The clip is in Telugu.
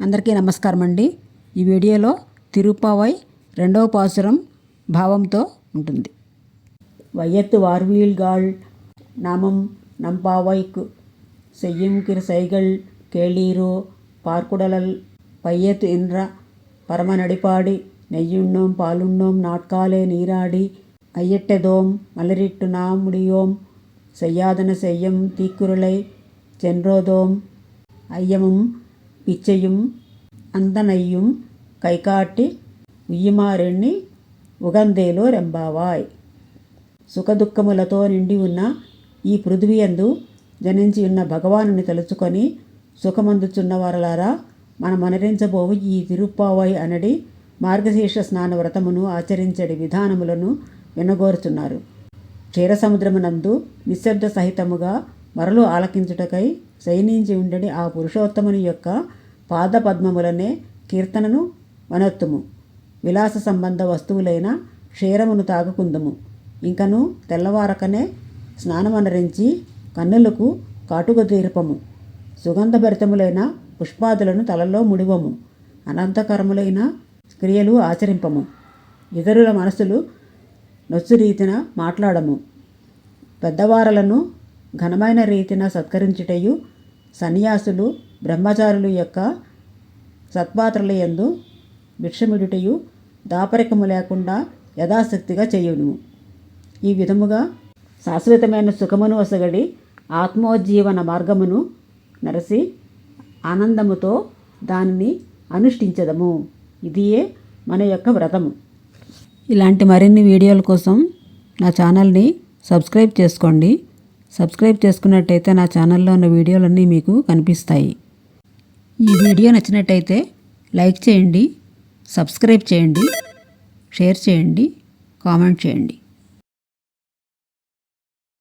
అందరికీ నమస్కారం అండి ఈ వీడియోలో తిరుపావై రెండవ పాసురం భావంతో ఉంటుంది வையத்து வார்வீழ்காள் நாமம் நம்பாவைக்கு செய்யும் கிரு சைகள் கேளீரோ பார்க்குடலல் பையத்து என்ற பரமநடிப்பாடி நெய்யுண்ணோம் பாலுண்ணோம் நாட்காலே நீராடி ஐயட்டதோம் மலரிட்டு நாம் முடியோம் செய்யாதன செய்யும் தீக்குறளை சென்றோதோம் ஐயமும் పిచ్చயும் అందనయ్యం కైకాటి ఉయ్యమారెణ్ణి ఉగందేలో రెంబావాయ్ సుఖదుఖములతో నిండి ఉన్న ఈ పృథివీయందు జనించి ఉన్న భగవానుని తలుచుకొని సుఖమందుచున్న వారలారా మనం అనురించబోవు ఈ తిరుప్పావాయి అనడి మార్గశీర్ష స్నాన వ్రతమును ఆచరించడి విధానములను వినగోరుచున్నారు క్షీరసముద్రమునందు నిశ్శబ్ద సహితముగా మరలు ఆలకించుటకై శయనించి ఉండడి ఆ పురుషోత్తముని యొక్క పాదపద్మములనే కీర్తనను వనొత్తుము విలాస సంబంధ వస్తువులైన క్షీరమును తాగుకుందుము. ఇంకను తెల్లవారకనే స్నానమనరించి కన్నులకు కాటుక తీర్పము. సుగంధభరితములైన పుష్పాదులను తలలో ముడివము. అనంతకరములైన క్రియలు ఆచరింపము. ఇతరుల మనసులు నొచ్చు రీతిన మాట్లాడము. పెద్దవారలను ఘనమైన రీతిన సత్కరించుటయు సన్యాసులు బ్రహ్మచారులు యొక్క సత్పాత్రల యందు భిక్షమిడుటయు దాపరికము లేకుండా యథాశక్తిగా చేయును. ఈ విధముగా శాశ్వతమైన సుఖమును వసగడి ఆత్మోజ్జీవన మార్గమును నరసి ఆనందముతో దానిని అనుష్ఠించదము. ఇదియే మన యొక్క వ్రతము. ఇలాంటి మరిన్ని వీడియోల కోసం నా ఛానల్ని సబ్స్క్రైబ్ చేసుకోండి. సబ్స్క్రైబ్ చేసుకున్నట్టయితే నా ఛానల్లో ఉన్న వీడియోలన్నీ మీకు కనిపిస్తాయి. ఈ వీడియో నచ్చినట్టయితే లైక్ చేయండి సబ్స్క్రైబ్ చేయండి షేర్ చేయండి కామెంట్ చేయండి.